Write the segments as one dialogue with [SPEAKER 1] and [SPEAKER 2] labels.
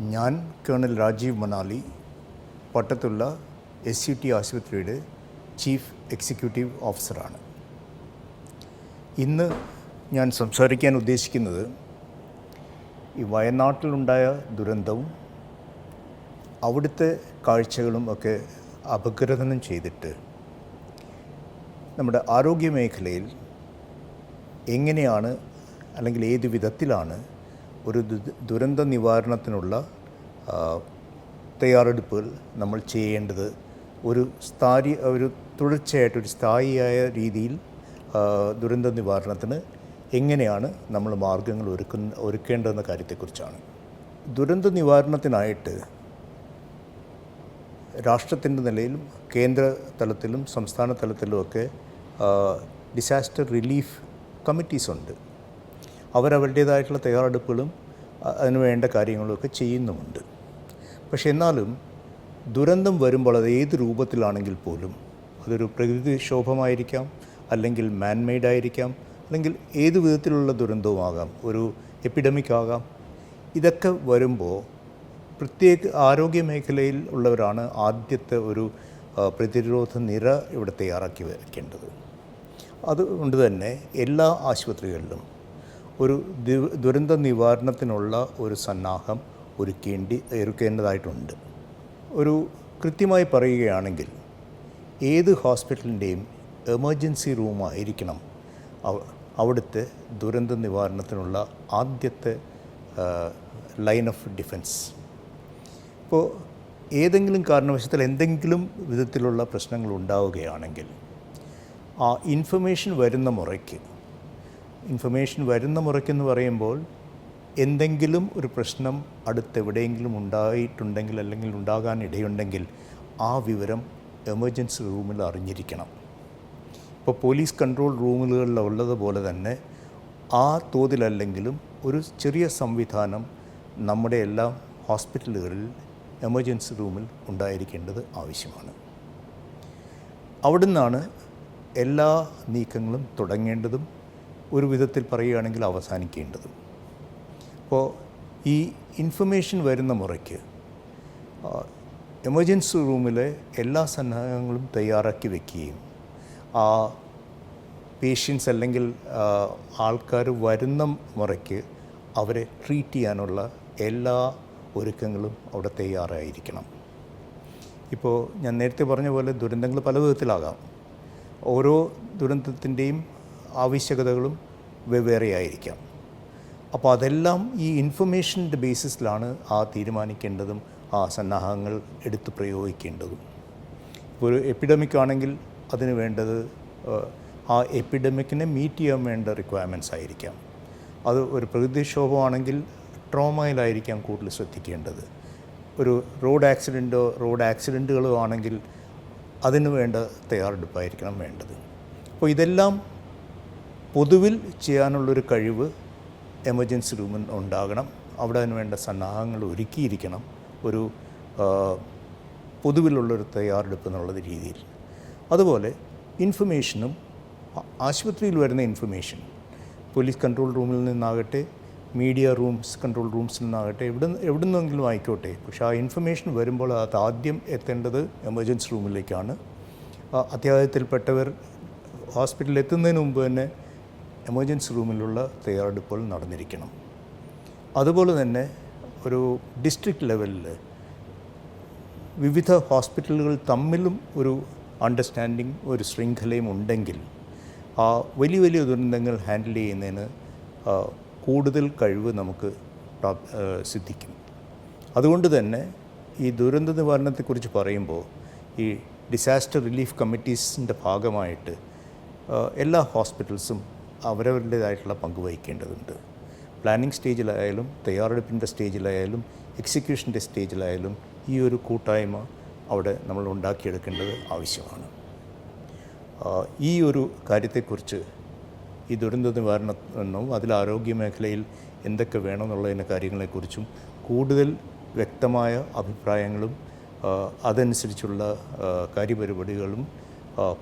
[SPEAKER 1] ഞാൻ കേണൽ രാജീവ് മണാലി പട്ടത്തുള്ള S C T ആശുപത്രിയുടെ ചീഫ് എക്സിക്യൂട്ടീവ് ഓഫീസറാണ്. ഇന്ന് ഞാൻ സംസാരിക്കാൻ ഉദ്ദേശിക്കുന്നത് ഈ വയനാട്ടിലുണ്ടായ ദുരന്തവും അവിടുത്തെ കാഴ്ചകളും ഒക്കെ അപഗ്രഥനം ചെയ്തിട്ട് നമ്മുടെ ആരോഗ്യ മേഖലയിൽ എങ്ങനെയാണ് അല്ലെങ്കിൽ ഏത് വിധത്തിലാണ് ഒരു ദുരന്ത നിവാരണത്തിനുള്ള തയ്യാറെടുപ്പുകൾ നമ്മൾ ചെയ്യേണ്ടത് ഒരു സ്ഥായി ഒരു തുടർച്ചയായിട്ട് ഒരു സ്ഥായിയായ രീതിയിൽ ദുരന്ത നിവാരണത്തിന് എങ്ങനെയാണ് നമ്മൾ മാർഗങ്ങൾ ഒരുക്കുന്ന ഒരുക്കേണ്ടതെന്ന കാര്യത്തെക്കുറിച്ചാണ്. ദുരന്ത നിവാരണത്തിനായിട്ട് രാഷ്ട്രത്തിന്റെ നിലയിലും കേന്ദ്ര തലത്തിലും സംസ്ഥാന തലത്തിലുമൊക്കെ ഡിസാസ്റ്റർ റിലീഫ് കമ്മിറ്റീസ് ഉണ്ട്. അവരവരുടേതായിട്ടുള്ള തയ്യാറെടുപ്പുകളും അതിന് വേണ്ട കാര്യങ്ങളുമൊക്കെ ചെയ്യുന്നുമുണ്ട്. പക്ഷെ എന്നാലും ദുരന്തം വരുമ്പോൾ അത് ഏത് രൂപത്തിലാണെങ്കിൽ പോലും അതൊരു പ്രകൃതിക്ഷോഭമായിരിക്കാം അല്ലെങ്കിൽ മാൻമെയ്ഡ് ആയിരിക്കാം അല്ലെങ്കിൽ ഏത് വിധത്തിലുള്ള ദുരന്തവുമാകാം ഒരു എപ്പിഡമിക് ആകാം. ഇതൊക്കെ വരുമ്പോൾ പ്രത്യേക ആരോഗ്യ മേഖലയിൽ ഉള്ളവരാണ് ആദ്യത്തെ ഒരു പ്രതിരോധ നിര ഇവിടെ തയ്യാറാക്കി വയ്ക്കേണ്ടത് അതുകൊണ്ട് തന്നെ എല്ലാ ആശുപത്രികളിലും ഒരു ദുരന്ത നിവാരണത്തിനുള്ള ഒരു സന്നാഹം ഒരുക്കേണ്ടി ഒരുക്കേണ്ടതായിട്ടുണ്ട്. ഒരു കൃത്യമായി പറയുകയാണെങ്കിൽ ഏത് ഹോസ്പിറ്റലിന്റെയും എമർജൻസി റൂമായിരിക്കണം അവ- അവിടുത്തെ ദുരന്ത നിവാരണത്തിനുള്ള ആദ്യത്തെ ലൈൻ ഓഫ് ഡിഫൻസ്. ഇപ്പോൾ ഏതെങ്കിലും കാരണവശാൽ എന്തെങ്കിലും വിധത്തിലുള്ള പ്രശ്നങ്ങൾ ഉണ്ടാവുകയാണെങ്കിൽ ആ ഇൻഫർമേഷൻ വരുന്ന മുറയ്ക്ക് ഇൻഫർമേഷൻ വരുന്ന മുറയ്ക്കെന്ന് പറയുമ്പോൾ എന്തെങ്കിലും ഒരു പ്രശ്നം അടുത്തെവിടെയെങ്കിലും ഉണ്ടായിട്ടുണ്ടെങ്കിൽ അല്ലെങ്കിൽ ഉണ്ടാകാൻ ഇടയുണ്ടെങ്കിൽ ആ വിവരം എമർജൻസി റൂമിൽ അറിഞ്ഞിരിക്കണം. ഇപ്പോൾ പോലീസ് കൺട്രോൾ റൂമുകളിലുള്ളത് ഉള്ളതുപോലെ തന്നെ ആ തോതിലല്ലെങ്കിലും ഒരു ചെറിയ സംവിധാനം നമ്മുടെ എല്ലാ ഹോസ്പിറ്റലുകളിൽ എമർജൻസി റൂമിൽ ഉണ്ടായിരിക്കേണ്ടത് ആവശ്യമാണ്. അവിടുന്നാണ് എല്ലാ നീക്കങ്ങളും തുടങ്ങേണ്ടതും ഒരു വിധത്തിൽ പറയുകയാണെങ്കിൽ അവസാനിക്കേണ്ടത്. അപ്പോൾ ഈ ഇൻഫർമേഷൻ വരുന്ന മുറയ്ക്ക് എമർജൻസി റൂമിലെ എല്ലാ സന്നാഹങ്ങളും തയ്യാറാക്കി വെക്കുകയും ആ പേഷ്യൻസ് അല്ലെങ്കിൽ ആൾക്കാർ വരുന്ന മുറയ്ക്ക് അവരെ ട്രീറ്റ് ചെയ്യാനുള്ള എല്ലാ ഒരുക്കങ്ങളും അവിടെ തയ്യാറായിരിക്കണം. ഇപ്പോൾ ഞാൻ നേരത്തെ പറഞ്ഞ പോലെ ദുരന്തങ്ങൾ പല വിധത്തിലാകാം ഓരോ ദുരന്തത്തിന്റെയും ആവശ്യകതകളും വെവ്വേറെയായിരിക്കാം. അപ്പോൾ അതെല്ലാം ഈ ഇൻഫർമേഷന്റെ ബേസിസിലാണ് ആ തീരുമാനിക്കേണ്ടതും ആ സന്നാഹങ്ങൾ എടുത്ത് പ്രയോഗിക്കേണ്ടതും. ഒരു എപ്പിഡമിക് ആണെങ്കിൽ അതിന് വേണ്ടത് ആ എപ്പിഡമിക്കിനെ മീറ്റ് ചെയ്യാൻ വേണ്ട റിക്വയർമെന്റ്സ് ആയിരിക്കാം. അത് ഒരു പ്രകൃതിക്ഷോഭമാണെങ്കിൽ ട്രോമയിലായിരിക്കാം കൂടുതൽ ശ്രദ്ധിക്കേണ്ടത്. ഒരു റോഡ് ആക്സിഡന്റോ റോഡ് ആക്സിഡന്റുകളോ ആണെങ്കിൽ അതിന് വേണ്ട തയ്യാറെടുപ്പായിരിക്കണം വേണ്ടത്. അപ്പോൾ ഇതെല്ലാം പൊതുവിൽ ചെയ്യാനുള്ളൊരു കഴിവ് എമർജൻസി റൂമിൽ ഉണ്ടാകണം. അവിടെ അതിന് വേണ്ട സന്നാഹങ്ങൾ ഒരുക്കിയിരിക്കണം. ഒരു പൊതുവിലുള്ളൊരു തയ്യാറെടുപ്പ് എന്നുള്ള രീതിയിൽ. അതുപോലെ ഇൻഫർമേഷനും ആശുപത്രിയിൽ വരുന്ന ഇൻഫർമേഷൻ പോലീസ് കൺട്രോൾ റൂമിൽ നിന്നാകട്ടെ മീഡിയ റൂംസ് കൺട്രോൾ റൂംസിൽ നിന്നാകട്ടെ എവിടെ എവിടെ നിന്നെങ്കിലും ആയിക്കോട്ടെ. പക്ഷേ ആ ഇൻഫർമേഷൻ വരുമ്പോൾ അത് ആദ്യം എത്തേണ്ടത് എമർജൻസി റൂമിലേക്കാണ്. അത്യാഹത്തിൽപ്പെട്ടവർ ഹോസ്പിറ്റലിൽ എത്തുന്നതിന് മുമ്പ് തന്നെ എമർജൻസി റൂമിലുള്ള തയ്യാറെടുപ്പുകൾ നടന്നിരിക്കണം. അതുപോലെ തന്നെ ഒരു ഡിസ്ട്രിക്ട് ലെവലിൽ വിവിധ ഹോസ്പിറ്റലുകൾ തമ്മിലും ഒരു അണ്ടർസ്റ്റാൻഡിങ് ഒരു ശൃംഖലയും ഉണ്ടെങ്കിൽ ആ വലിയ വലിയ ദുരന്തങ്ങൾ ഹാൻഡിൽ ചെയ്യുന്നതിന് കൂടുതൽ കഴിവ് നമുക്ക് സിദ്ധിക്കും. അതുകൊണ്ട് തന്നെ ഈ ദുരന്ത നിവാരണത്തെക്കുറിച്ച് പറയുമ്പോൾ ഈ ഡിസാസ്റ്റർ റിലീഫ് കമ്മിറ്റീസിന്റെ ഭാഗമായിട്ട് എല്ലാ ഹോസ്പിറ്റൽസും അവരവരുടേതായിട്ടുള്ള പങ്ക് വഹിക്കേണ്ടതുണ്ട്. പ്ലാനിംഗ് സ്റ്റേജിലായാലും തയ്യാറെടുപ്പിന്റെ സ്റ്റേജിലായാലും എക്സിക്യൂഷന്റെ സ്റ്റേജിലായാലും ഈ ഒരു കൂട്ടായ്മ അവിടെ നമ്മൾ ഉണ്ടാക്കിയെടുക്കേണ്ടത് ആവശ്യമാണ്. ഈ ഒരു കാര്യത്തെക്കുറിച്ച് ഈ ദുരന്ത നിവാരണവും അതിൽ ആരോഗ്യ മേഖലയിൽ എന്തൊക്കെ വേണമെന്നുള്ളതിന്റെ കാര്യങ്ങളെക്കുറിച്ചും കൂടുതൽ വ്യക്തമായ അഭിപ്രായങ്ങളും അതനുസരിച്ചുള്ള കാര്യപരിപാടികളും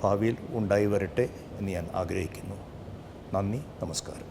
[SPEAKER 1] ഭാവിയിൽ ഉണ്ടായി വരട്ടെ എന്ന് ഞാൻ ആഗ്രഹിക്കുന്നു. നന്ദി നമസ്കാരം